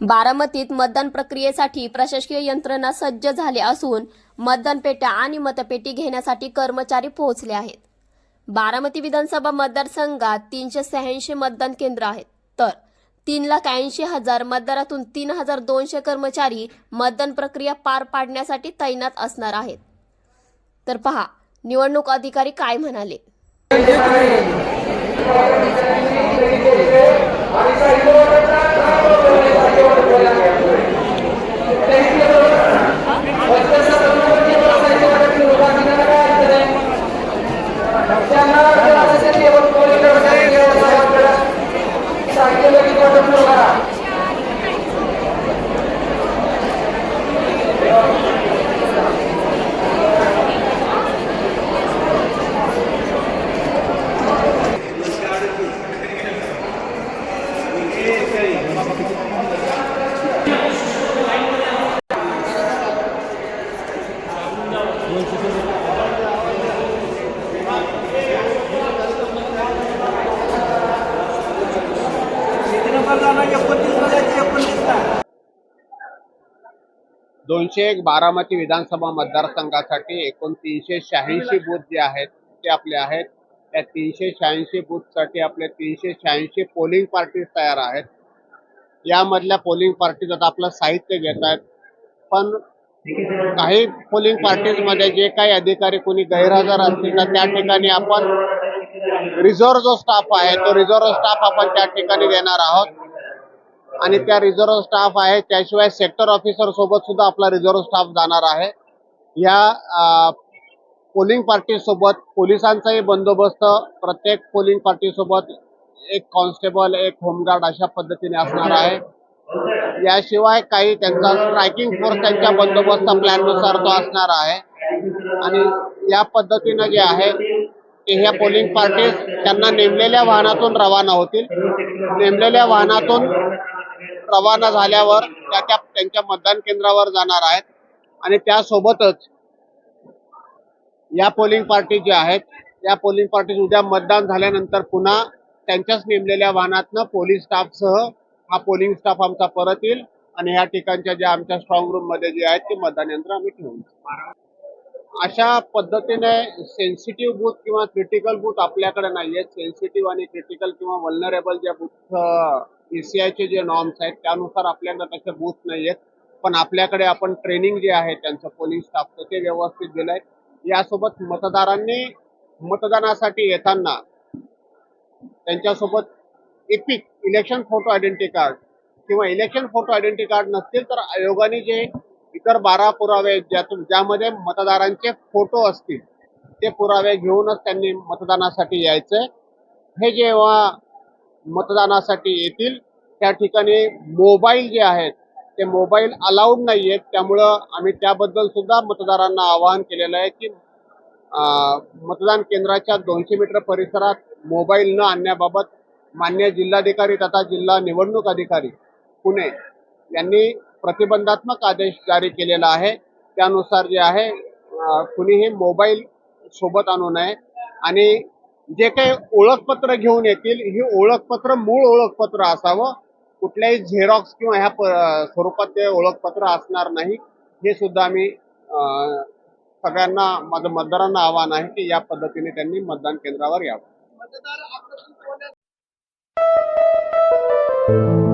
बारामतीत मतदान प्रक्रियेसाठी प्रशासकीय यंत्रणा सज्ज झाली असून मतदान पेट्या आणि मतपेटी घेण्यासाठी कर्मचारी पोहोचले आहेत बारामती विधानसभा मतदारसंघात तीनशे शहाऐंशी मतदान केंद्र आहेत तर तीन लाख ऐंशी हजार मतदारातून तीन हजार दोनशे कर्मचारी मतदान प्रक्रिया पार पाडण्यासाठी तैनात असणार आहेत तर पहा निवडणूक अधिकारी काय म्हणाले दोनशे एक बारामती विधानसभा मतदारसंघासाठी एकूण तीनशे शहाऐंशी बूथ जे आहेत ते आपले आहेत. त्या तीनशे शहाऐंशी बूथसाठी आपले तीनशे शहाऐंशी पोलिंग पार्टीज तयार आहेत. यामधल्या पोलिंग पार्टीज आता आपलं साहित्य घेत आहेत. पण काही पोलिंग पार्टीजमध्ये जे काही अधिकारी कोणी गैरहजर असतील तर त्या ठिकाणी आपण रिझर्व्ह जो स्टाफ आहे तो रिझर्व्ह स्टाफ आपण त्या ठिकाणी देणार आहोत. आणि त्या रिझर्व्ह स्टाफ आहे त्याशिवाय सेक्टर ऑफिसर सोबत सुद्धा आपला रिझर्व्ह स्टाफ जाणार आहे. या पोलिंग पार्टी सोबत पोलिसांचाही बंदोबस्त प्रत्येक पोलिंग पार्टी सोबत एक कॉन्स्टेबल एक होमगार्ड अशा पद्धतीने असणार आहे. याशिवाय काही त्यांचा स्ट्रायकिंग फोर्स त्यांच्या बंदोबस्त प्लॅननुसार तो असणार आहे. आणि या पद्धतीनं जे आहे ते ह्या पोलिंग पार्टीज त्यांना नेमलेल्या वाहनातून रवाना होतील. नेमलेल्या वाहनातून रवाना झाल्यावर त्या त्या त्यांच्या मतदान केंद्रावर जाणार आहेत. आणि त्यासोबतच या पोलिंग पार्टी ज्या आहेत या पोलिंग पार्टी उद्या मतदान झाल्यानंतर पुन्हा त्यांच्याच नेमलेल्या वाहनातनं पोलीस स्टाफसह हा पोलिंग स्टाफ आमचा परत येईल. आणि या ठिकाणच्या ज्या आमच्या स्ट्रॉंग रूममध्ये जे आहेत ते मतदान यंत्र आम्ही ठेवू. अशा पद्धतीने सेन्सिटिव्ह बूथ किंवा क्रिटिकल बूथ आपल्याकडे नाही आहेत सेन्सिटिव्ह आणि क्रिटिकल किंवा वल्नरेबल ज्या बूथ ईसीआयचे जे नॉर्म्स आहेत त्यानुसार आपल्याकडे तसे बूथ नाही आहेत पण आपल्याकडे आपण ट्रेनिंग जे आहे त्यांचं पोलिंग स्टाफचं ते व्यवस्थित दिलंय. यासोबत मतदारांनी मतदानासाठी येताना त्यांच्यासोबत EPIC election photo identity card किंवा इलेक्शन फोटो आयडेंटिटी कार्ड नसतील तर आयोगाने जे इतर बारा पुरावे ज्यातून ज्यामध्ये मतदारांचे फोटो असतील ते पुरावे घेऊनच त्यांनी मतदानासाठी यायचे. हे जेव्हा मतदानासाठी येतील त्या ठिकाणी मोबाईल जे आहेत ते मोबाईल अलाउड नाही आहेत त्यामुळं आम्ही त्याबद्दल सुद्धा मतदारांना आवाहन केलेलं आहे की मतदान केंद्राच्या दोनशे मीटर परिसरात मोबाईल न आणण्याबाबत मान्य जिल्हाधिकारी तथा जिल्हा निवडणूक अधिकारी पुणे यांनी प्रतिबंधात्मक आदेश जारी केलेला आहे. त्यानुसार जे आहे कुणीही मोबाईल सोबत आणू नये. आणि जे काही ओळखपत्र घेऊन येतील ही ओळखपत्र मूळ ओळखपत्र असावं. कुठल्याही झेरॉक्स किंवा ह्या प- स्वरूपात ते ओळखपत्र असणार नाही. हे सुद्धा आम्ही सगळ्यांना माझं मतदारांना आव्हान आहे की या पद्धतीने त्यांनी मतदान केंद्रावर यावं.